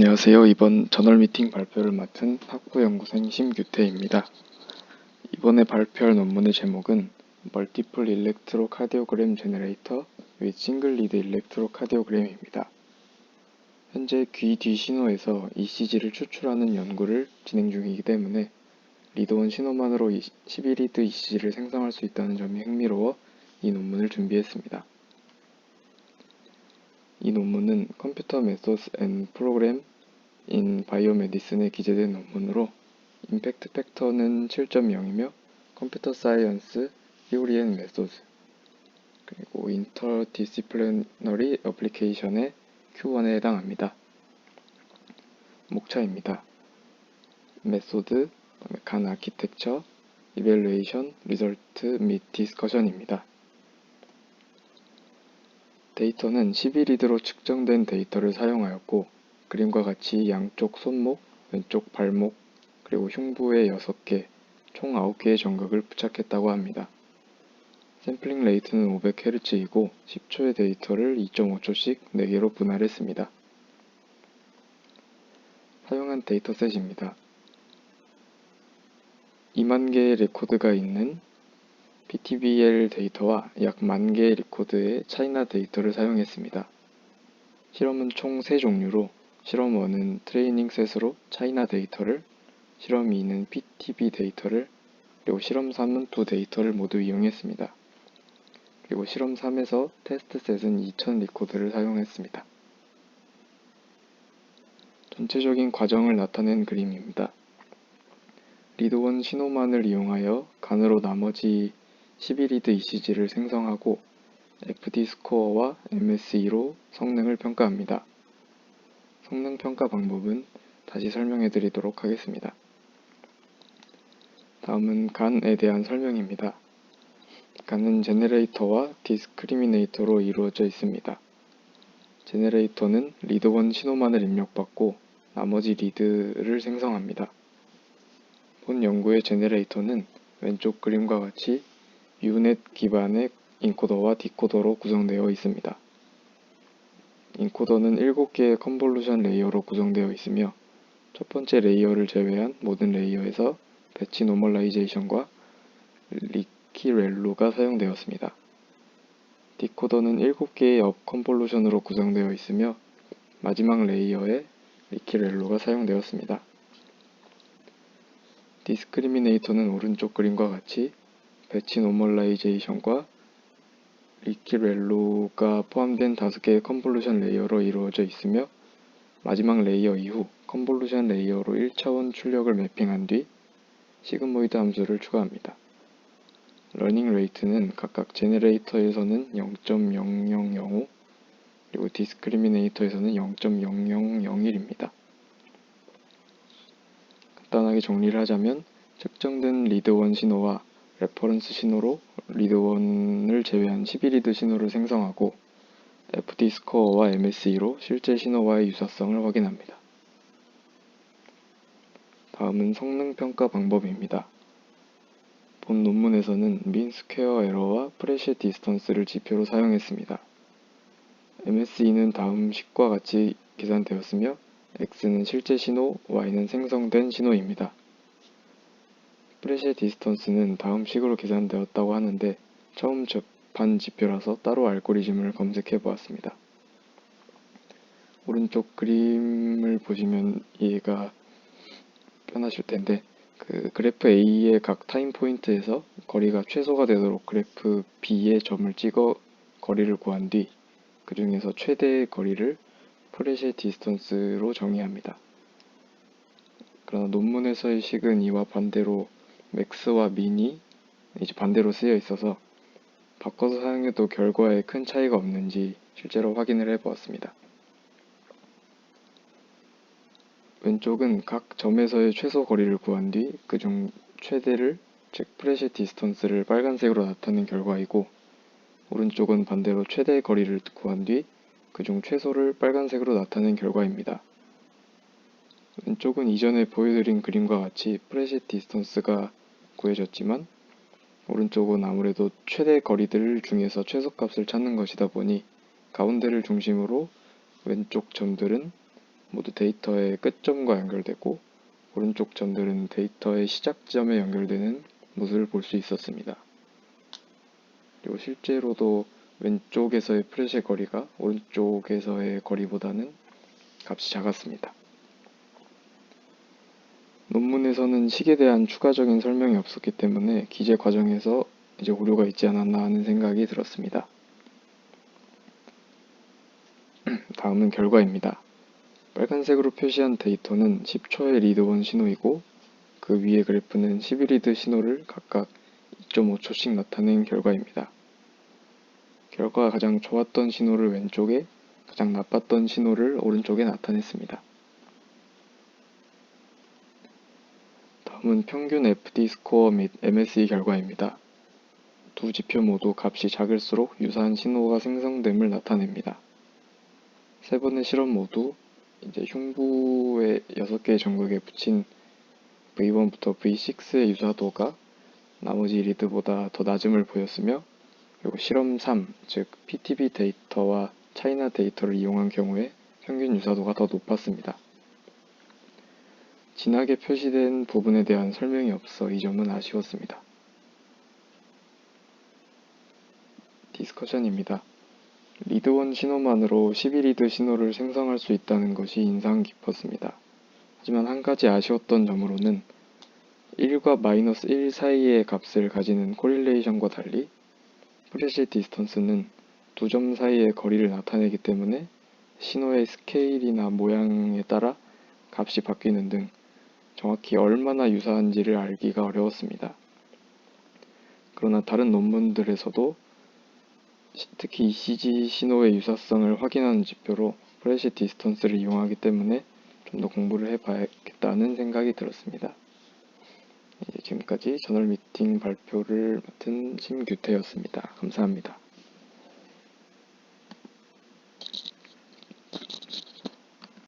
안녕하세요. 이번 저널 미팅 발표를 맡은 학부연구생 심규태입니다. 이번에 발표할 논문의 제목은 Multiple Electrocardiogram Generator with Single Lead Electrocardiogram입니다. 현재 귀 뒤 신호에서 ECG를 추출하는 연구를 진행 중이기 때문에 리드온 신호만으로 12리드 ECG를 생성할 수 있다는 점이 흥미로워 이 논문을 준비했습니다. 이 논문은 컴퓨터 메소드 앤 프로그램 인 바이오메디슨에 기재된 논문으로 임팩트 팩터는 7.0이며 컴퓨터 사이언스 히오리 앤 메소드 그리고 인터디시플리너리 어플리케이션의 Q1에 해당합니다. 목차입니다. 메소드, 간 아키텍처, 이벨루에이션, 리절트 및 디스커션입니다. 데이터는 12리드로 측정된 데이터를 사용하였고 그림과 같이 양쪽 손목, 왼쪽 발목, 그리고 흉부에 6개, 총 9개의 정극을 부착했다고 합니다. 샘플링 레이트는 500Hz이고 10초의 데이터를 2.5초씩 4개로 분할했습니다. 사용한 데이터셋입니다. 2만 개의 레코드가 있는 PTBL 데이터와 약 만 개의 리코드의 차이나 데이터를 사용했습니다. 실험은 총 3종류로 실험 1은 트레이닝 셋으로 차이나 데이터를, 실험 2는 PTB 데이터를, 그리고 실험 3은 두 데이터를 모두 이용했습니다. 그리고 실험 3에서 테스트 셋은 2000 리코드를 사용했습니다. 전체적인 과정을 나타낸 그림입니다. 리드1 신호만을 이용하여 간으로 나머지 12리드 ECG를 생성하고 FD 스코어와 MSE로 성능을 평가합니다. 성능 평가 방법은 다시 설명해 드리도록 하겠습니다. 다음은 간에 대한 설명입니다. 간은 제네레이터와 디스크리미네이터로 이루어져 있습니다. 제네레이터는 리드1 신호만을 입력받고 나머지 리드를 생성합니다. 본 연구의 제네레이터는 왼쪽 그림과 같이 유넷 기반의 인코더와 디코더로 구성되어 있습니다. 인코더는 7개의 컨볼루션 레이어로 구성되어 있으며 첫 번째 레이어를 제외한 모든 레이어에서 배치 노멀라이제이션과 리키렐로가 사용되었습니다. 디코더는 7개의 업 컨볼루션으로 구성되어 있으며 마지막 레이어에 리키렐로가 사용되었습니다. 디스크리미네이터는 오른쪽 그림과 같이 배치 노멀라이제이션과 리키렐로가 포함된 5개의 컨볼루션 레이어로 이루어져 있으며 마지막 레이어 이후 컨볼루션 레이어로 1차원 출력을 매핑한 뒤 시그모이드 함수를 추가합니다. 러닝 레이트는 각각 제네레이터에서는 0.0005 그리고 디스크리미네이터에서는 0.0001입니다. 간단하게 정리를 하자면 측정된 리드1 신호와 레퍼런스 신호로 리드1을 제외한 12리드 신호를 생성하고 FD 스코어와 MSE로 실제 신호와의 유사성을 확인합니다. 다음은 성능 평가 방법입니다. 본 논문에서는 민 스퀘어 에러와 프레셔 디스턴스를 지표로 사용했습니다. MSE는 다음 식과 같이 계산되었으며 X는 실제 신호, Y는 생성된 신호입니다. 프레시 디스턴스는 다음 식으로 계산되었다고 하는데 처음 접한 지표라서 따로 알고리즘을 검색해 보았습니다. 오른쪽 그림을 보시면 이해가 편하실 텐데 그 그래프 A의 각 타임 포인트에서 거리가 최소가 되도록 그래프 B의 점을 찍어 거리를 구한 뒤 그 중에서 최대의 거리를 프레시 디스턴스로 정의합니다. 그러나 논문에서의 식은 이와 반대로 맥스와 민이 이제 반대로 쓰여 있어서 바꿔서 사용해도 결과에 큰 차이가 없는지 실제로 확인을 해보았습니다. 왼쪽은 각 점에서의 최소 거리를 구한 뒤 그중 최대를 즉 프레시 디스턴스를 빨간색으로 나타낸 결과이고 오른쪽은 반대로 최대 거리를 구한 뒤 그중 최소를 빨간색으로 나타낸 결과입니다. 왼쪽은 이전에 보여드린 그림과 같이 프레시 디스턴스가 구해졌지만 오른쪽은 아무래도 최대 거리들 중에서 최소값을 찾는 것이다 보니 가운데를 중심으로 왼쪽 점들은 모두 데이터의 끝점과 연결되고 오른쪽 점들은 데이터의 시작점에 연결되는 모습을 볼 수 있었습니다. 그리고 실제로도 왼쪽에서의 프렛의 거리가 오른쪽에서의 거리보다는 값이 작았습니다. 논문에서는 식에 대한 추가적인 설명이 없었기 때문에 기재 과정에서 이제 오류가 있지 않았나 하는 생각이 들었습니다. 다음은 결과입니다. 빨간색으로 표시한 데이터는 10초의 리드1 신호이고 그 위의 그래프는 11리드 신호를 각각 2.5초씩 나타낸 결과입니다. 결과가 가장 좋았던 신호를 왼쪽에, 가장 나빴던 신호를 오른쪽에 나타냈습니다. 다음은 평균 FD 스코어 및 MSE 결과입니다. 두 지표 모두 값이 작을수록 유사한 신호가 생성됨을 나타냅니다. 세 번의 실험 모두 이제 흉부의 6개의 전극에 붙인 V1부터 V6의 유사도가 나머지 리드보다 더 낮음을 보였으며 그리고 실험 3, 즉 PTB 데이터와 차이나 데이터를 이용한 경우에 평균 유사도가 더 높았습니다. 진하게 표시된 부분에 대한 설명이 없어 이 점은 아쉬웠습니다. 디스커션입니다. 리드1 신호만으로 12리드 신호를 생성할 수 있다는 것이 인상 깊었습니다. 하지만 한 가지 아쉬웠던 점으로는 1과 마이너스 1 사이의 값을 가지는 코릴레이션과 달리 프레시 디스턴스는 두 점 사이의 거리를 나타내기 때문에 신호의 스케일이나 모양에 따라 값이 바뀌는 등 정확히 얼마나 유사한지를 알기가 어려웠습니다. 그러나 다른 논문들에서도 특히 ECG 신호의 유사성을 확인하는 지표로 프레시 디스턴스를 이용하기 때문에 좀 더 공부를 해봐야겠다는 생각이 들었습니다. 지금까지 저널 미팅 발표를 맡은 심규태였습니다. 감사합니다.